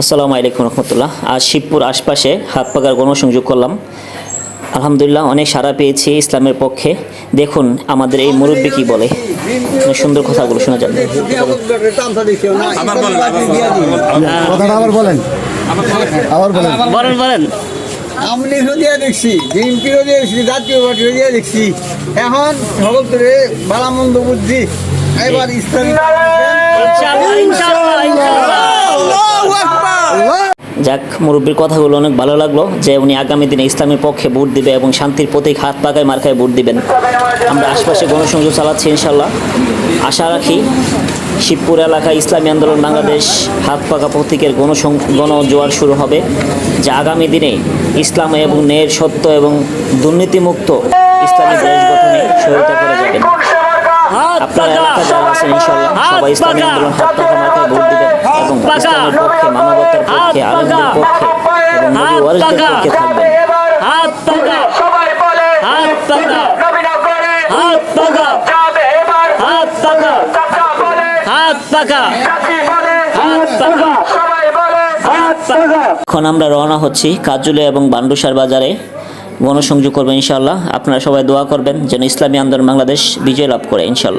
আসসালামু আলাইকুম রহমতুল্লাহ। আজ শিবপুর আশপাশে হাত পাকার গণসংযোগ করলাম। আলহামদুলিল্লাহ অনেক সাড়া পেয়েছি ইসলামের পক্ষে। দেখুন আমাদের এই মুরব্বী কি বলে। অনেক সুন্দর কথাগুলো শোনা যাবে। কথাটা আবার বলেন। আবার বলেন। বলেন বলেন। আমলি দিয়ে দেখছি দেখছি জাতীয় পার্টিও দিয়ে দেখছি। এখন সকল বালামন্দ বুদ্ধি এবার ইসলামী ইনশাআল্লাহ ইনশাআল্লাহ ইনশাআল্লাহ। যাক, মুরব্বীর কথাগুলো অনেক ভালো লাগল যে উনি আগামী দিনে ইসলামের পক্ষে ভোট দিবে এবং শান্তির প্রতীক হাত পাকায় মার্কায় ভোট দিবেন। আমরা আশপাশে গণসংযোগ চালাচ্ছি ইনশাল্লাহ আশা রাখি শিবপুর এলাকায় ইসলামী আন্দোলন বাংলাদেশ হাত পাকা প্রতীকের গণসং, গণজোয়ার শুরু হবে, যা আগামী দিনে ইসলাম এবং ন্যায়ের সত্য এবং দুর্নীতিমুক্ত ইসলামী দেশ গঠনে সহায়তা করে যাবেন। আপনার এলাকা যারা আছেন ইনশাল্লাহ সবাই ইসলামী আন্দোলন হাত পাকা মার্কায় ভোট দিবেন এবং ইসলামের পক্ষে, মানবতার পক্ষে আলমদের হাত হাত হাত হাত হাত হাত এখন আমরা রওনা হচ্ছি কাজুলে এবং বান্ডুসার বাজারে। গণসংযোগ করবেন ইনশাল্লাহ আপনারা সবাই দোয়া করবেন যেন ইসলামী আন্দোলন বাংলাদেশ বিজয় লাভ করে ইনশাল্লাহ